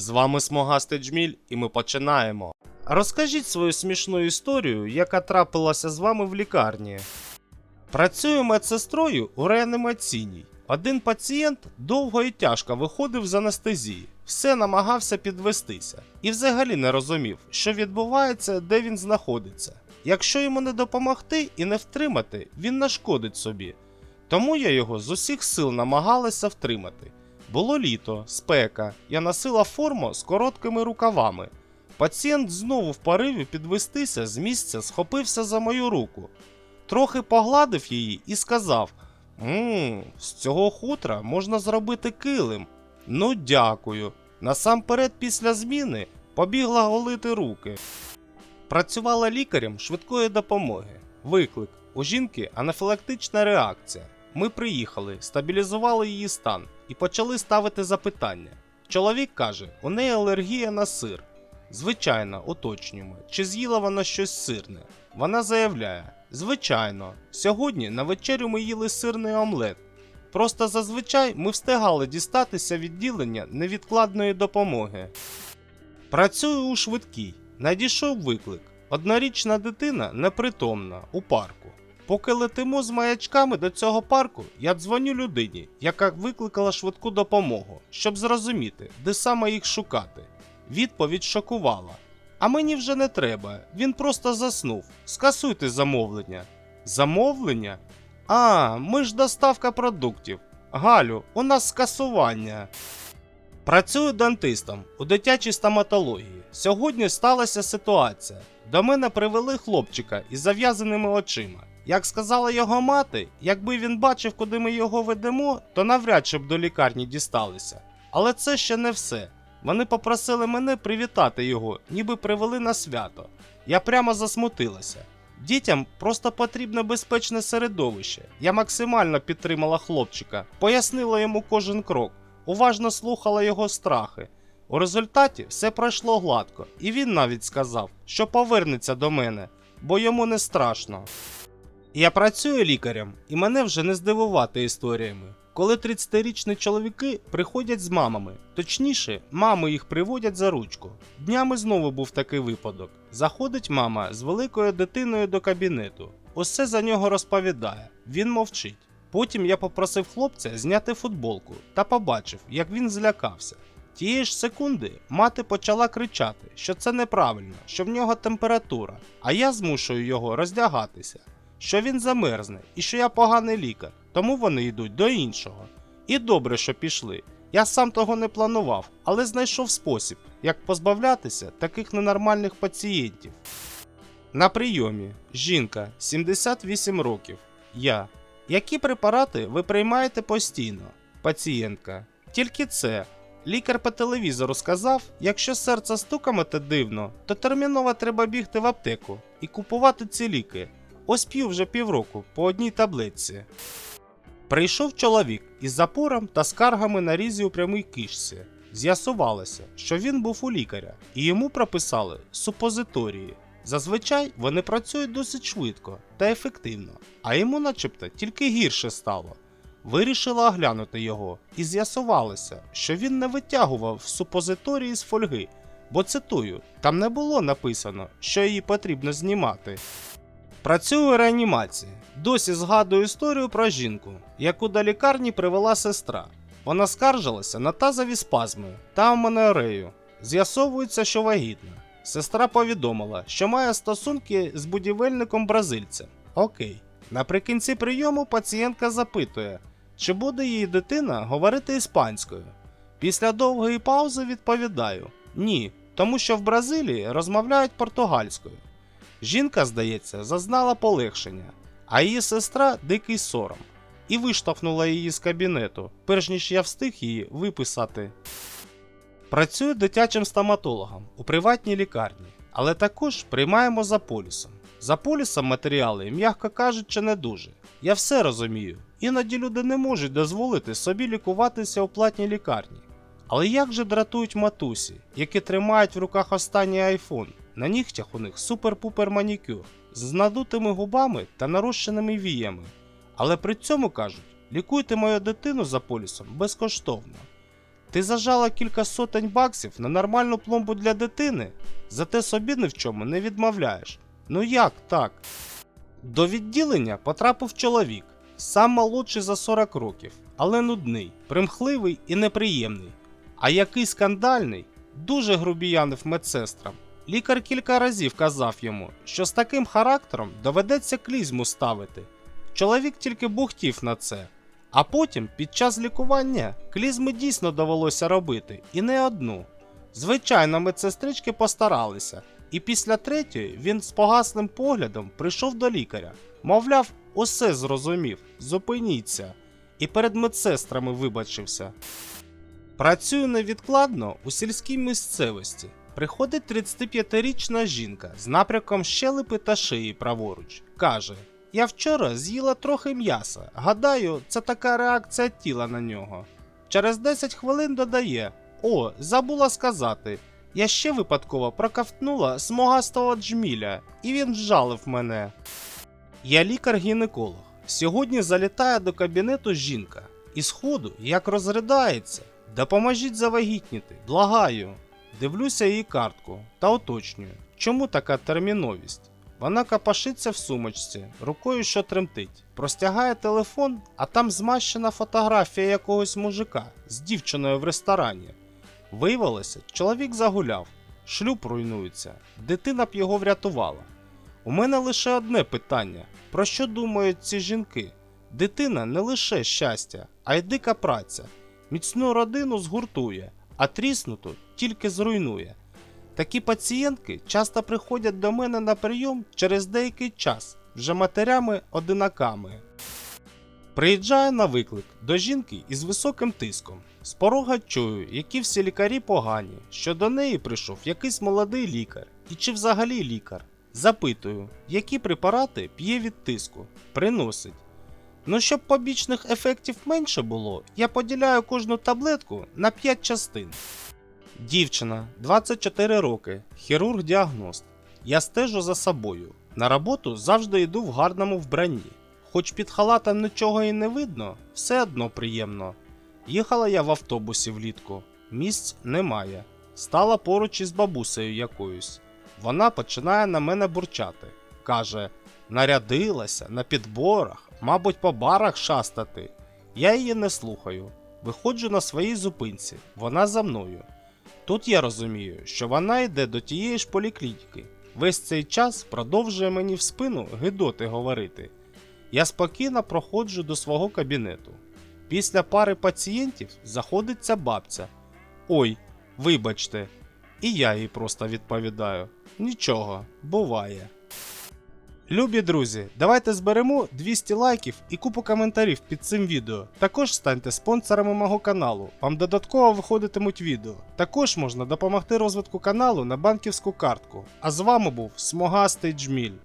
З вами Смогастий Джміль, і ми починаємо. Розкажіть свою смішну історію, яка трапилася з вами в лікарні. Працюю медсестрою у реанімаційній. Один пацієнт довго і тяжко виходив з анестезії, все намагався підвестися і взагалі не розумів, що відбувається, де він знаходиться. Якщо йому не допомогти і не втримати, він нашкодить собі. Тому я його з усіх сил намагалася втримати. Було літо, спека, я носила форму з короткими рукавами. Пацієнт знову в пориві підвестися з місця схопився за мою руку, трохи погладив її і сказав: Мм, з цього хутра можна зробити килим. Ну, дякую. Насамперед, після зміни побігла голити руки. Працювала лікарем швидкої допомоги. Виклик. У жінки анафілактична реакція. Ми приїхали, стабілізували її стан і почали ставити запитання. Чоловік каже, у неї алергія на сир. Звичайно, уточнюємо, чи з'їла вона щось сирне. Вона заявляє: Звичайно, сьогодні на вечерю ми їли сирний омлет. Просто зазвичай ми встигали дістатися відділення невідкладної допомоги. Працюю у швидкій. Надійшов виклик. Однорічна дитина непритомна у парку. Поки летимо з маячками до цього парку, я дзвоню людині, яка викликала швидку допомогу, щоб зрозуміти, де саме їх шукати. Відповідь шокувала. А мені вже не треба, він просто заснув. Скасуйте замовлення. Замовлення? А, ми ж доставка продуктів. Галю, у нас скасування. Працюю дантистом у дитячій стоматології. Сьогодні сталася ситуація. До мене привели хлопчика із зав'язаними очима. Як сказала його мати, якби він бачив, куди ми його ведемо, то навряд чи б до лікарні дісталися. Але це ще не все. Вони попросили мене привітати його, ніби привели на свято. Я прямо засмутилася. Дітям просто потрібне безпечне середовище. Я максимально підтримала хлопчика, пояснила йому кожен крок, уважно слухала його страхи. У результаті все пройшло гладко, і він навіть сказав, що повернеться до мене, бо йому не страшно. Я працюю лікарем, і мене вже не здивувати історіями. Коли 30-річні чоловіки приходять з мамами, точніше, мами їх приводять за ручку. Днями знову був такий випадок. Заходить мама з великою дитиною до кабінету. Усе за нього розповідає. Він мовчить. Потім я попросив хлопця зняти футболку та побачив, як він злякався. Тієї ж секунди мати почала кричати, що це неправильно, що в нього температура, а я змушую його роздягатися, що він замерзне і що я поганий лікар, тому вони йдуть до іншого. І добре, що пішли. Я сам того не планував, але знайшов спосіб, як позбавлятися таких ненормальних пацієнтів. На прийомі жінка 78 років. Я. Які препарати ви приймаєте постійно? Пацієнтка. Тільки це. Лікар по телевізору сказав, якщо серце стукамете дивно, то терміново треба бігти в аптеку і купувати ці ліки. Ось п'ю вже півроку по одній таблетці. Прийшов чоловік із запором та скаргами на різі у прямій кишці. З'ясувалося, що він був у лікаря, і йому прописали супозиторії. Зазвичай вони працюють досить швидко та ефективно, а йому, начебто, тільки гірше стало. Вирішила оглянути його, і з'ясувалося, що він не витягував супозиторії з фольги, бо цитую, там не було написано, що її потрібно знімати. Працюю у реанімації. Досі згадую історію про жінку, яку до лікарні привела сестра. Вона скаржилася на тазові спазми та аменорею. З'ясовується, що вагітна. Сестра повідомила, що має стосунки з будівельником бразильцем. Окей. Наприкінці прийому пацієнтка запитує, чи буде її дитина говорити іспанською. Після довгої паузи відповідаю: ні, тому що в Бразилії розмовляють португальською. Жінка, здається, зазнала полегшення, а її сестра дикий сором, і виштовхнула її з кабінету, перш ніж я встиг її виписати. Працюю дитячим стоматологом у приватній лікарні, але також приймаємо за полісом. За полісом матеріали, м'яко кажучи, не дуже. Я все розумію. Іноді люди не можуть дозволити собі лікуватися у платній лікарні. Але як же дратують матусі, які тримають в руках останній айфон? На нігтях у них супер-пупер манікюр з надутими губами та нарощеними віями. Але при цьому кажуть: лікуйте мою дитину за полісом безкоштовно. Ти зажала кілька сотень баксів на нормальну пломбу для дитини, зате собі ні в чому не відмовляєш. Ну як так? До відділення потрапив чоловік, сам молодший за 40 років, але нудний, примхливий і неприємний. А який скандальний, дуже грубіянив медсестрам. Лікар кілька разів казав йому, що з таким характером доведеться клізму ставити. Чоловік тільки бухтів на це. А потім, під час лікування, клізми дійсно довелося робити, і не одну. Звичайно, медсестрички постаралися, і після третьої він з погасним поглядом прийшов до лікаря. Мовляв, усе зрозумів, зупиніться, і перед медсестрами вибачився. Працюю невідкладно у сільській місцевості. Приходить 35-річна жінка з напрямком щелепи та шиї праворуч. Каже: Я вчора з'їла трохи м'яса. Гадаю, це така реакція тіла на нього. Через 10 хвилин додає: О, забула сказати. Я ще випадково проковтнула смугастого джміля, і він вжалив мене. Я лікар-гінеколог. Сьогодні залітає до кабінету жінка, і сходу як розридається. Допоможіть завагітніти, благаю. Дивлюся її картку та уточнюю, чому така терміновість. Вона капашиться в сумочці, рукою що тремтить, простягає телефон, а там змащена фотографія якогось мужика з дівчиною в ресторані. Виявилося, чоловік загуляв, шлюб руйнується, дитина б його врятувала. У мене лише одне питання: про що думають ці жінки? Дитина не лише щастя, а й дика праця. Міцну родину згуртує, а тріснуту тільки зруйнує. Такі пацієнтки часто приходять до мене на прийом через деякий час, вже матерями-одинаками. Приїжджаю на виклик до жінки із високим тиском. З порога чую, які всі лікарі погані, що до неї прийшов якийсь молодий лікар, і чи взагалі лікар. Запитую, які препарати п'є від тиску, приносить. Ну, щоб побічних ефектів менше було, я поділяю кожну таблетку на 5 частин. Дівчина, 24 роки, хірург-діагност. Я стежу за собою. На роботу завжди йду в гарному вбранні. Хоч під халатом нічого і не видно, все одно приємно. Їхала я в автобусі влітку, місць немає. Стала поруч із бабусею якоюсь. Вона починає на мене бурчати. Каже: нарядилася на підборах, мабуть, по барах шастати. Я її не слухаю. Виходжу на своїй зупинці, вона за мною. Тут я розумію, що вона йде до тієї ж поліклініки. Весь цей час продовжує мені в спину гидоти говорити. Я спокійно проходжу до свого кабінету. Після пари пацієнтів заходить ця бабця. Ой, вибачте. І я їй просто відповідаю: нічого, буває. Любі друзі, давайте зберемо 200 лайків і купу коментарів під цим відео. Також станьте спонсорами мого каналу. Вам додатково виходитимуть відео. Також можна допомогти розвитку каналу на банківську картку. А з вами був Смогастий Джміль.